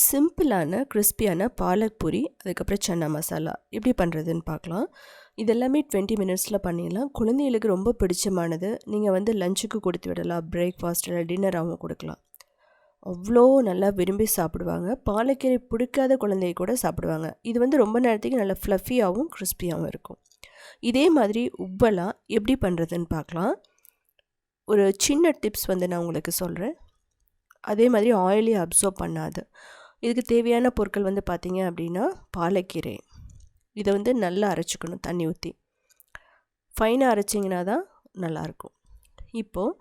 சிம்பிளான கிறிஸ்பியான பாலக் பூரி அதுக்கப்புறம் சன்னா மசாலா. எப்படி பண்ணுறதுன்னு பார்க்கலாம். இதெல்லாமே டுவெண்ட்டி மினிட்ஸில் பண்ணிடலாம். குழந்தைகளுக்கு ரொம்ப பிடிச்சமானது நீங்கள் வந்து லஞ்சுக்கு கொடுத்து விடலாம். பிரேக்ஃபாஸ்ட் இல்லை டின்னராகவும் கொடுக்கலாம். அவ்வளோ நல்லா விரும்பி சாப்பிடுவாங்க. பாலக்கீரை பிடிக்காத குழந்தைய கூட சாப்பிடுவாங்க. இது வந்து ரொம்ப நேரத்துக்கு நல்லா ஃப்ளஃபியாகவும் கிறிஸ்பியாகவும் இருக்கும். இதே மாதிரி உப்பெல்லாம் எப்படி பண்ணுறதுன்னு பார்க்கலாம். ஒரு சின்ன டிப்ஸ் வந்து நான் உங்களுக்கு சொல்கிறேன் அதே மாதிரி ஆயிலி அப்சர்வ் பண்ணாது. இதுக்கு தேவையான பொருட்கள் வந்து பார்த்திங்க அப்படின்னா பாலக்கீரை. இதை வந்து நல்லா அரைச்சிக்கணும் தண்ணி ஊற்றி ஃபைனாக அரைச்சிங்கன்னா தான் நல்லாயிருக்கும். இப்போது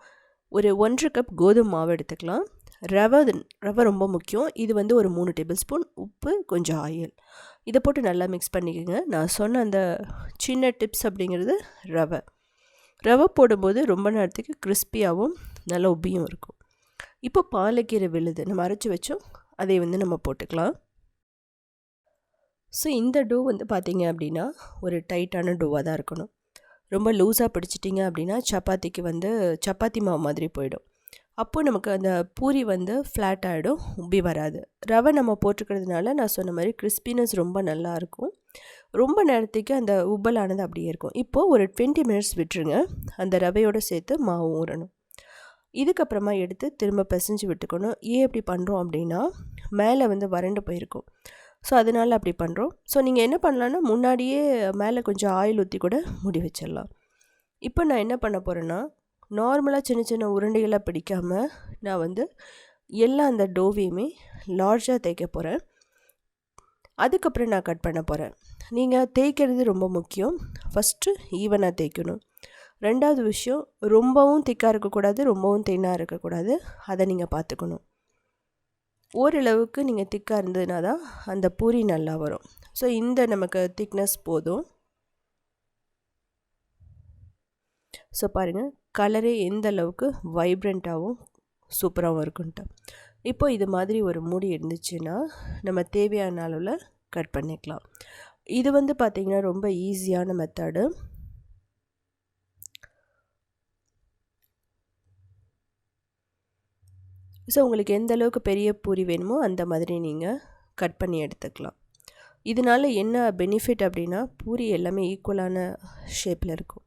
ஒரு ஒன்றரை கப் கோதுமை மாவு எடுத்துக்கலாம். ரவை ரவை ரொம்ப முக்கியம். இது வந்து ஒரு மூணு டேபிள் ஸ்பூன் உப்பு கொஞ்சம் ஆயில். இதை போட்டு நல்லா மிக்ஸ் பண்ணிக்கோங்க. நான் சொன்ன அந்த சின்ன டிப்ஸ் அப்படிங்கிறது ரவை. ரவை போடும்போது ரொம்ப நேரத்துக்கு கிறிஸ்பியாகவும் நல்ல உப்பியும் இருக்கும். இப்போ பாலக்கீரை விழுது. நம்ம அரைச்சி வச்சோம். அதை வந்து நம்ம போட்டுக்கலாம். ஸோ இந்த டோ வந்து பார்த்திங்க அப்படின்னா ஒரு டைட்டான டோவாக தான் இருக்கணும். ரொம்ப லூஸாக பிடிச்சிட்டிங்க அப்படின்னா சப்பாத்திக்கு வந்து சப்பாத்தி மாவு மாதிரி போயிடும். அப்போது நமக்கு அந்த பூரி வந்து ஃப்ளாட் ஆகிடும் உப்பி வராது. ரவை நம்ம போட்டுக்கிறதுனால நான் சொன்ன மாதிரி கிறிஸ்பினஸ் ரொம்ப நல்லாயிருக்கும் ரொம்ப நேரத்துக்கு அந்த உப்பலானது அப்படியே இருக்கும். இப்போது ஒரு டுவெண்ட்டி மினிட்ஸ் விட்டுருங்க. அந்த ரவையோடு சேர்த்து மாவு ஊறணும். இதுக்கப்புறமா எடுத்து திரும்ப பிசைஞ்சு விட்டுக்கணும். ஏன் அப்படி பண்ணுறோம் அப்படின்னா மேலே வந்து வறண்டு போயிருக்கும். ஸோ அதனால் அப்படி பண்ணுறோம் ஸோ நீங்கள் என்ன பண்ணலான்னா முன்னாடியே மேலே கொஞ்சம் ஆயில் ஊற்றி கூட முடி வச்சிடலாம். இப்போ நான் என்ன பண்ண போகிறேன்னா நார்மலாக சின்ன சின்ன உருண்டைகளாக பிடிக்காமல் நான் வந்து எல்லா அந்த டோவையுமே லார்ஜாக தேய்க்க போகிறேன் அதுக்கப்புறம் நான் கட் பண்ண போகிறேன் நீங்கள் தேய்க்கிறது ரொம்ப முக்கியம். ஃபஸ்ட்டு ஈவனாக தேய்க்கணும். ரெண்டாவது விஷயம் ரொம்பவும் திக்காக இருக்கக்கூடாது ரொம்பவும் தின்னாக இருக்கக்கூடாது. அதை நீங்கள் பார்த்துக்கணும். ஓரளவுக்கு நீங்கள் திக்காக இருந்ததுனா தான் அந்த பூரி நல்லா வரும். ஸோ இந்த நமக்கு திக்னஸ் போதும். ஸோ பாருங்கள் கலரே எந்த அளவுக்கு வைப்ரண்ட்டாகவும் சூப்பராகவும் இருக்குன்ட்டு. இப்போ இது மாதிரி ஒரு மூடி இருந்துச்சுன்னா நம்ம தேவையான அளவில் கட் பண்ணிக்கலாம். இது வந்து பார்த்திங்கன்னா ரொம்ப ஈஸியான மெத்தடு ஸோ உங்களுக்கு எந்த அளவுக்கு பெரிய பூரி வேணுமோ அந்த மாதிரி நீங்கள் கட் பண்ணி எடுத்துக்கலாம். இதனால் என்ன பெனிஃபிட் அப்படின்னா பூரி எல்லாமே ஈக்குவலான ஷேப்பில் இருக்கும்.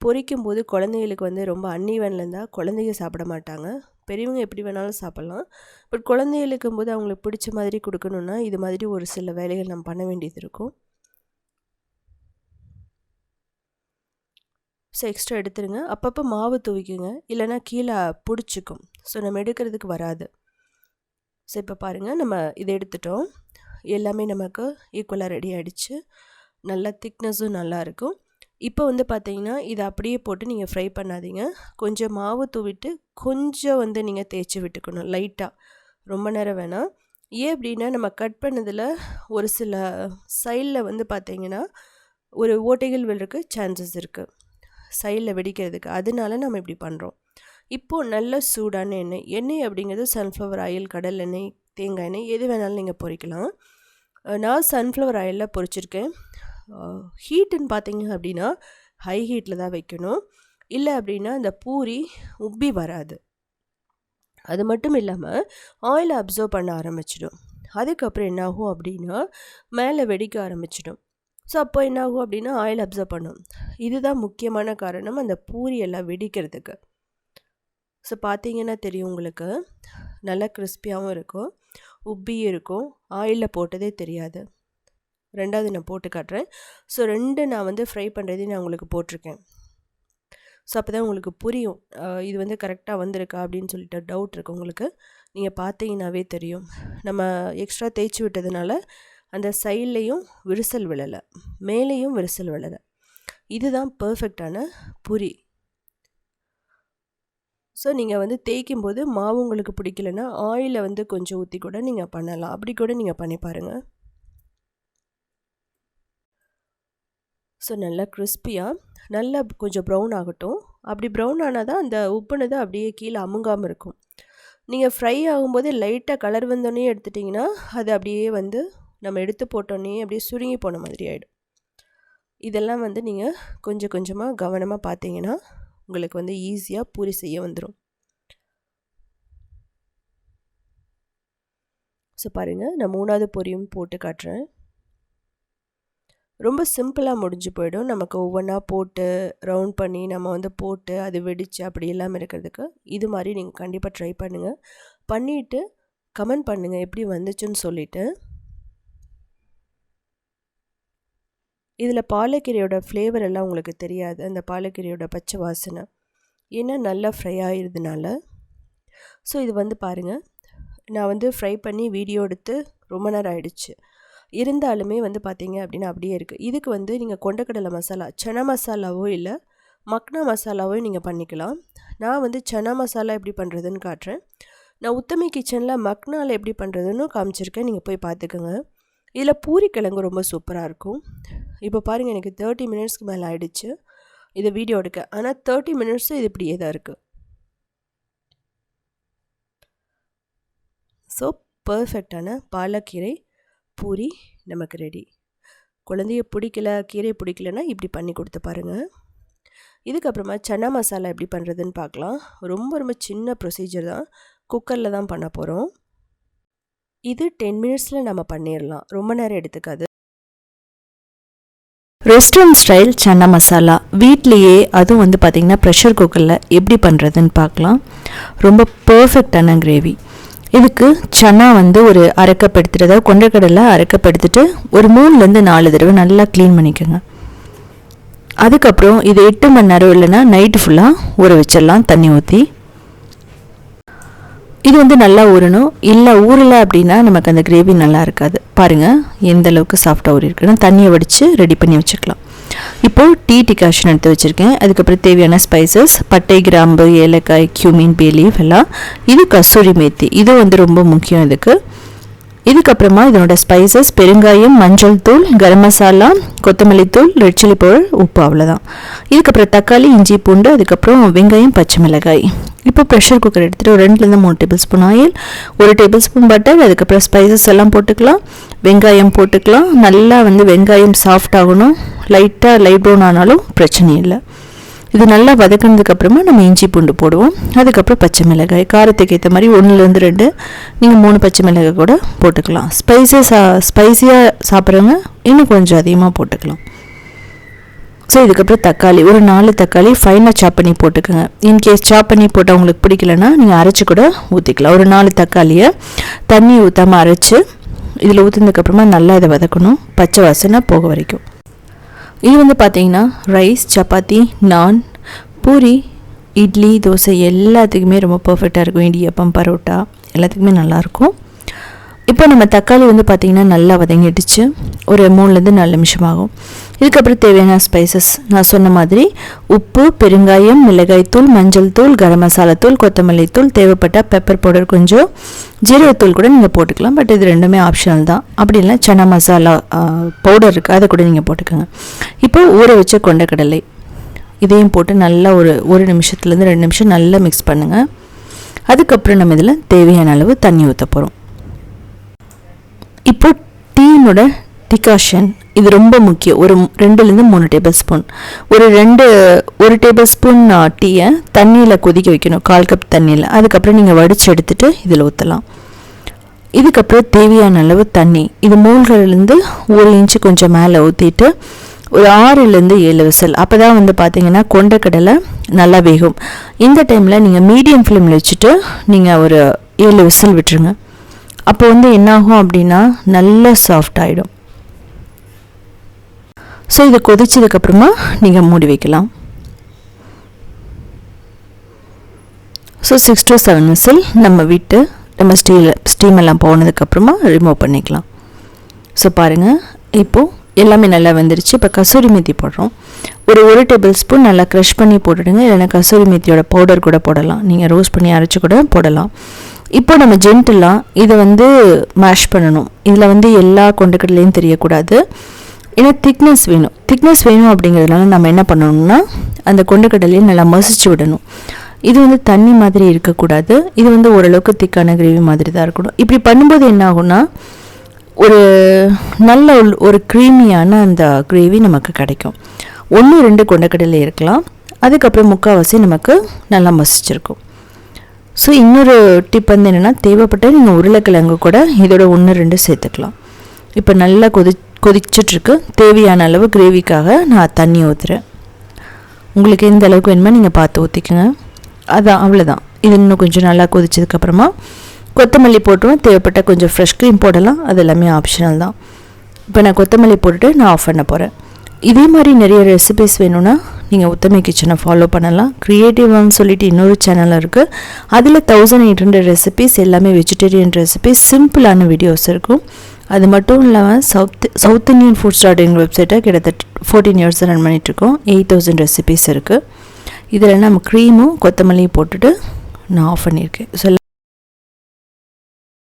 பொரிக்கும் போது குழந்தைங்களுக்கு வந்து ரொம்ப அன்னிவனில் இருந்தால் குழந்தைங்க சாப்பிட மாட்டாங்க. பெரியவங்க எப்படி வேணாலும் சாப்பிட்லாம். பட் குழந்தைகளுக்கும் போது அவங்களுக்கு பிடிச்ச மாதிரி கொடுக்கணுன்னா இது மாதிரி ஒரு சில வேலைகள் நம்ம பண்ண வேண்டியது இருக்கும். ஸோ எக்ஸ்ட்ரா எடுத்துருங்க. அப்பப்போ மாவு தூவிக்குங்க. இல்லைனா கீழே பிடிச்சிக்கும். ஸோ நம்ம எடுக்கிறதுக்கு வராது. ஸோ இப்போ பாருங்கள் நம்ம இதை எடுத்துட்டோம். எல்லாமே நமக்கு ஈக்குவலாக ரெடி ஆகிடுச்சு நல்லா திக்னஸும் நல்லாயிருக்கும் இப்போ வந்து பார்த்தீங்கன்னா இதை அப்படியே போட்டு நீங்கள் ஃப்ரை பண்ணாதீங்க. கொஞ்சம் மாவு தூவிட்டு கொஞ்சம் வந்து நீங்கள் தேய்ச்சி விட்டுக்கணும் லைட்டாக ரொம்ப நேரம் வேணாம். ஏன் அப்படின்னா நம்ம கட் பண்ணதில் ஒரு சில சைடில் வந்து பார்த்தீங்கன்னா ஒரு ஓட்டைகள் விழுறதுக்கு சான்சஸ் இருக்குது சைடில் வெடிக்கிறதுக்கு. அதனால நம்ம இப்படி பண்ணுறோம் இப்போது நல்ல சூடான எண்ணெய் எண்ணெய் அப்படிங்கிறது சன்ஃப்ளவர் ஆயில் கடல் எண்ணெய் தேங்காய் எண்ணெய் எது வேணாலும் நீங்கள் பொறிக்கலாம். நான் சன்ஃப்ளவர் ஆயிலில் பொரிச்சிருக்கேன் ஹீட்டுன்னு பார்த்தீங்க அப்படின்னா ஹை ஹீட்டில் தான் வைக்கணும். இல்லை அப்படின்னா அந்த பூரி உப்பி வராது. அது மட்டும் இல்லாமல் ஆயிலை அப்சர்வ் பண்ண ஆரம்பிச்சிடும். அதுக்கப்புறம் என்னாகும் அப்படின்னா மேலே வெடிக்க ஆரம்பிச்சிடும். ஸோ அப்போ என்னாகும் அப்படின்னா ஆயில் அப்சர்வ் பண்ணும். இதுதான் முக்கியமான காரணம் அந்த பூரி எல்லாம் வெடிக்கிறதுக்கு. ஸோ பார்த்தீங்கன்னா தெரியும் உங்களுக்கு. நல்லா கிறிஸ்பியாகவும் இருக்கும். உப்பியும் இருக்கும். ஆயிலில் போட்டதே தெரியாது. ரெண்டாவது நான் போட்டு காட்டுறேன். ஸோ ரெண்டு நான் வந்து ஃப்ரை பண்ணுறதையும் நான் உங்களுக்கு போட்டிருக்கேன். ஸோ அப்போ தான் உங்களுக்கு புரியும். இது வந்து கரெக்டாக வந்திருக்கா அப்படின்னு சொல்லிட்டு டவுட் இருக்குது உங்களுக்கு. நீங்கள் பார்த்தீங்கன்னாவே தெரியும். நம்ம எக்ஸ்ட்ரா தேய்ச்சி விட்டதுனால அந்த சைட்லேயும் விரிசல் விழலை. மேலேயும் விரிசல் விழலை. இதுதான் பர்ஃபெக்டான புரி. ஸோ நீங்கள் வந்து தேய்க்கும் போது மாவு உங்களுக்கு பிடிக்கலன்னா ஆயிலை வந்து கொஞ்சம் ஊற்றி கூட நீங்கள் பண்ணலாம். அப்படி கூட நீங்கள் பண்ணி பாருங்கள் ஸோ நல்லா கிறிஸ்பியாக நல்லா கொஞ்சம் ப்ரௌன் ஆகட்டும். அப்படி ப்ரௌன் ஆனால் தான் அந்த உப்புனது அப்படியே கீழே அமுங்காமல் இருக்கும். நீங்கள் ஃப்ரை ஆகும்போது லைட்டாக கலர் வந்தோடனே எடுத்துட்டிங்கன்னா அது அப்படியே வந்து நம்ம எடுத்து போட்டோன்னே அப்படியே சுருங்கி போன மாதிரி ஆகிடும் இதெல்லாம் வந்து நீங்கள் கொஞ்சம் கொஞ்சமாக கவனமாக பார்த்தீங்கன்னா உங்களுக்கு வந்து ஈஸியாக பூரி செய்ய வந்துடும் ஸோ பாருங்கள் நான் மூணாவது பொரியும் போட்டு காட்டுறேன். ரொம்ப சிம்பிளாக முடிஞ்சு போயிடும். நமக்கு ஒவ்வொன்றா போட்டு ரவுண்ட் பண்ணி நம்ம வந்து போட்டு அது வெடித்து அப்படி இல்லாமல் இருக்கிறதுக்கு இது மாதிரி நீங்கள் கண்டிப்பாக ட்ரை பண்ணுங்கள் பண்ணிவிட்டு கமெண்ட் பண்ணுங்கள் எப்படி வந்துச்சுன்னு சொல்லிவிட்டு இதில் பாலக்கீரையோட ஃப்ளேவர் எல்லாம் உங்களுக்கு தெரியாது. அந்த பாலக்கீரையோட பச்சை வாசனை. ஏன்னா நல்லா ஃப்ரை ஆகிருதுனால ஸோ இது வந்து பாருங்கள் நான் வந்து ஃப்ரை பண்ணி வீடியோ எடுத்து ரொம்ப நேரம் ஆயிடுச்சு. இருந்தாலுமே வந்து பார்த்தீங்க அப்படின்னா அப்படியே இருக்குது இதுக்கு வந்து நீங்கள் கொண்டக்கடலை மசாலா சனா மசாலாவோ இல்லை மக்னா மசாலாவோ நீங்கள் பண்ணிக்கலாம். நான் வந்து சனா மசாலா எப்படி பண்ணுறதுன்னு காட்டுறேன். நான் உத்தமி கிச்சனில் மக்னாவில் எப்படி பண்ணுறதுன்னு காமிச்சிருக்கேன். நீங்கள் போய் பார்த்துக்கோங்க இதில் பூரி கிழங்கு ரொம்ப சூப்பராக இருக்கும். இப்போ பாருங்கள் எனக்கு தேர்ட்டி மினிட்ஸ்க்கு மேலே ஆகிடுச்சு இதை வீடியோ எடுக்க. ஆனால் தேர்ட்டி மினிட்ஸும் இது இப்படியே தான் இருக்குது ஸோ பர்ஃபெக்டான பாலக்கீரை பூரி நமக்கு ரெடி குழந்தைய பிடிக்கல கீரை பிடிக்கலன்னா இப்படி பண்ணி கொடுத்து பாருங்கள் இதுக்கப்புறமா சன்னா மசாலா எப்படி பண்ணுறதுன்னு பார்க்கலாம். ரொம்ப ரொம்ப சின்ன ப்ரொசீஜர் தான். குக்கரில் தான் பண்ண போகிறோம் இது டென் மினிட்ஸில் நம்ம பண்ணிடலாம் ரொம்ப நேரம் எடுத்துக்காது. Restaurant style chana masala. வீட்லேயே அதுவும் வந்து பார்த்திங்கன்னா ப்ரெஷர் குக்கரில் எப்படி பண்ணுறதுன்னு பார்க்கலாம் ரொம்ப பர்ஃபெக்டான கிரேவி இதுக்கு சன்னா வந்து ஒரு அரைக்கப்படுத்துட்டு அதாவது கொண்டக்கடலை அரைக்கப்படுத்திட்டு ஒரு மூணுலேருந்து நாலு தடவை நல்லா க்ளீன் பண்ணிக்கோங்க. அதுக்கப்புறம் இது எட்டு மணி நேரம் இல்லைன்னா நைட்டு ஃபுல்லாக ஊற வச்சிடலாம் தண்ணி ஊற்றி இது வந்து நல்லா ஊறணும். இல்லை ஊறலை அப்படின்னா நமக்கு அந்த கிரேவி நல்லா இருக்காது. பாருங்கள் எந்த அளவுக்கு சாஃப்டாக ஊறி இருக்குன்னு தண்ணியை வடித்து ரெடி பண்ணி வச்சுக்கலாம். இப்போது டீ டிகாஷன் எடுத்து வச்சுருக்கேன். அதுக்கப்புறம் தேவையான ஸ்பைசஸ் பட்டை கிராம்பு ஏலக்காய் கியூமின் பேலீஃப் எல்லாம். இது கஸ்தூரி மேத்தி. இது வந்து ரொம்ப முக்கியம் இதுக்கு. இதுக்கப்புறமா இதனோட ஸ்பைசஸ் பெருங்காயம் மஞ்சள் தூள் கரம் மசாலா கொத்தமல்லி தூள் ரெட் சில்லி பவுடர் உப்பு அவ்வளோதான் இதுக்கப்புறம் தக்காளி இஞ்சி பூண்டு அதுக்கப்புறம் வெங்காயம் பச்சை மிளகாய். இப்போ ப்ரெஷர் குக்கர் எடுத்துகிட்டு ஒரு ரெண்டுலேருந்து மூணு டேபிள் ஸ்பூன் ஆயில் ஒரு டேபிள் ஸ்பூன் பட்டர் அதுக்கப்புறம் ஸ்பைசஸ் எல்லாம் போட்டுக்கலாம். வெங்காயம் போட்டுக்கலாம். நல்லா வந்து வெங்காயம் சாஃப்ட் ஆகணும். லைட்டாக லைட் ப்ரௌன் ஆனாலும் பிரச்சனை இல்லை. இது நல்லா வதக்கினதுக்கு அப்புறமா நம்ம இஞ்சி பூண்டு போடுவோம். அதுக்கப்புறம் பச்சை மிளகாய் காரத்துக்கு ஏற்ற மாதிரி ஒன்றுலேருந்து ரெண்டு நீங்கள் மூணு பச்சை மிளகாய் கூட போட்டுக்கலாம். ஸ்பைசஸ் ஸ்பைஸியாக சாப்பிட்றவங்க இன்னும் கொஞ்சம் அதிகமாக போட்டுக்கலாம். ஸோ இதுக்கப்புறம் தக்காளி ஒரு நாலு தக்காளி ஃபைனாக சாப் பண்ணி போட்டுக்கோங்க. இன்கேஸ் சாப் பண்ணி போட்டால் உங்களுக்கு பிடிக்கலன்னா நீங்கள் அரைச்சி கூட ஊற்றிக்கலாம் ஒரு நாலு தக்காளியை தண்ணி ஊற்றாமல் அரைச்சி இதில் ஊற்றினதுக்கப்புறமா நல்லா இதை வதக்கணும். பச்சை வாசனை போக வரைக்கும். இது வந்து பார்த்தீங்கன்னா ரைஸ் சப்பாத்தி நான் பூரி இட்லி தோசை எல்லாத்துக்குமே ரொம்ப பர்ஃபெக்டாக இருக்கும். இடியப்பம் பரோட்டா எல்லாத்துக்குமே நல்லாயிருக்கும் இப்போ நம்ம தக்காளி வந்து பார்த்திங்கன்னா நல்லா வதங்கிடுச்சு. ஒரு மூணுலேருந்து நாலு நிமிஷம் ஆகும் இதுக்கப்புறம் தேவையான ஸ்பைசஸ் நான் சொன்ன மாதிரி உப்பு பெருங்காயம் மிளகாய்த்தூள் மஞ்சள் தூள் கரம் மசாலா தூள் கொத்தமல்லி தூள் தேவைப்பட்டால் பெப்பர் பவுடர் கொஞ்சம் ஜீரகத்தூள் கூட நீங்கள் போட்டுக்கலாம். பட் இது ரெண்டுமே ஆப்ஷனல் தான். அப்படி இல்லை சன்னா மசாலா பவுடர் இருக்குது அதை கூட நீங்கள் போட்டுக்கோங்க. இப்போ ஊற வச்ச கொண்டக்கடலை. இதையும் போட்டு நல்லா ஒரு ஒரு நிமிஷத்துலேருந்து ரெண்டு நிமிஷம் நல்லா மிக்ஸ் பண்ணுங்கள் அதுக்கப்புறம் நம்ம இதில் தேவையான அளவு தண்ணி ஊற்ற போகிறோம் இப்போ டீனோட டிகாஷன் இது ரொம்ப முக்கியம். ஒரு ரெண்டுலேருந்து மூணு டேபிள் ஸ்பூன் ஒரு ரெண்டு ஒரு டேபிள் ஸ்பூன் டீயை தண்ணியில் கொதிக்க வைக்கணும். கால் கப் தண்ணியில். அதுக்கப்புறம் நீங்கள் வடித்து எடுத்துகிட்டு இதில் ஊற்றலாம் இதுக்கப்புறம் தேவையான அளவு தண்ணி. இது மூழ்கிலேருந்து ஒரு இன்ச்சு கொஞ்சம் மேலே ஊற்றிட்டு ஒரு ஆறுலேருந்து ஏழு விசில். அப்போ தான் வந்து பார்த்தீங்கன்னா கொண்டக்கடலை நல்லா வேகும். இந்த டைமில் நீங்கள் மீடியம் ஃப்ளேமில் வச்சுட்டு நீங்கள் ஒரு ஏழு விசில் விட்டுருங்க. அப்போ வந்து என்னாகும் அப்படின்னா நல்ல சாஃப்ட் ஆகிடும் ஸோ இதை கொதிச்சதுக்கப்புறமா நீங்கள் மூடி வைக்கலாம். So six to seven whistle நம்ம விட்டு நம்ம ஸ்டீல் ஸ்டீம் எல்லாம் போனதுக்கப்புறமா ரிமூவ் பண்ணிக்கலாம். ஸோ பாருங்கள் இப்போது எல்லாமே நல்லா வெந்துருச்சு. இப்போ கசூரி மெத்தி போடுறோம். ஒரு ஒரு டேபிள் ஸ்பூன் நல்லா க்ரஷ் பண்ணி போட்டுடுங்க. இல்லைன்னா கசூரி மெத்தியோட பவுடர் கூட போடலாம். நீங்கள் ரோஸ் பண்ணி அரைச்சி கூட போடலாம். இப்போ நம்ம ஜென்டிலாக இதை வந்து மேஷ் பண்ணணும். இதில் வந்து எல்லா கொண்டக்கடலையும் தெரியக்கூடாது. ஏன்னா திக்னஸ் வேணும். திக்னஸ் வேணும் அப்படிங்கிறதுனால நம்ம என்ன பண்ணணும்னா அந்த கொண்டக்கடலையும் நல்லா மசிச்சு விடணும். இது வந்து தண்ணி மாதிரி இருக்கக்கூடாது. இது வந்து ஓரளவுக்கு திக்கான கிரேவி மாதிரி தான் இருக்கணும். இப்படி பண்ணும்போது என்ன ஆகும்னா ஒரு நல்ல ஒரு க்ரீமியான அந்த கிரேவி நமக்கு கிடைக்கும். ஒன்று ரெண்டு கொண்டக்கடலை இருக்கலாம். அதுக்கப்புறம் முக்கால்வாசி நமக்கு நல்லா மசிச்சிருக்கும். ஸோ இன்னொரு டிப் வந்து என்னென்னா தேவைப்பட்ட நீங்கள் உருளைக்கிழங்கு கூட இதோட ஒன்று ரெண்டு சேர்த்துக்கலாம். இப்போ நல்லா கொதி கொதிச்சிட்ருக்கு. தேவையான அளவு கிரேவிக்காக நான் தண்ணி ஊற்றுறேன் உங்களுக்கு எந்த அளவுக்கு வேணுமோ நீங்கள் பார்த்து ஊற்றிக்கோங்க அதான் அவ்வளோதான் இது இன்னும் கொஞ்சம் நல்லா கொதிச்சதுக்கப்புறமா கொத்தமல்லி போட்டுருவோம். தேவைப்பட்ட கொஞ்சம் ஃப்ரெஷ் க்ரீம் போடலாம். அது எல்லாமே ஆப்ஷனல் தான். இப்போ நான் கொத்தமல்லி போட்டுட்டு நான் ஆஃப் பண்ண போகிறேன் இதே மாதிரி நிறைய ரெசிபிஸ் வேணும்னா நீங்கள் உத்தமை கிச்சனை ஃபாலோ பண்ணலாம். க்ரியேட்டிவ்னு சொல்லிட்டு இன்னொரு சேனல் இருக்குது அதில் தௌசண்ட் எயிட் ஹண்ட்ரட் ரெசிபிஸ் எல்லாமே வெஜிடேரியன் ரெசிபிஸ் சிம்பிளான வீடியோஸ் இருக்கும். அது மட்டும் இல்லாமல் south south Indian food starting வெப்சைட்டை கிட்டத்தட்ட ஃபோர்டீன் இயர்ஸ் ரன் பண்ணிகிட்ருக்கோம் எயிட் தௌசண்ட் ரெசிபிஸ் இருக்குது இதில் நம்ம க்ரீமும் கொத்தமல்லியும் போட்டுட்டு நான் ஆஃப் பண்ணியிருக்கேன். ஸோ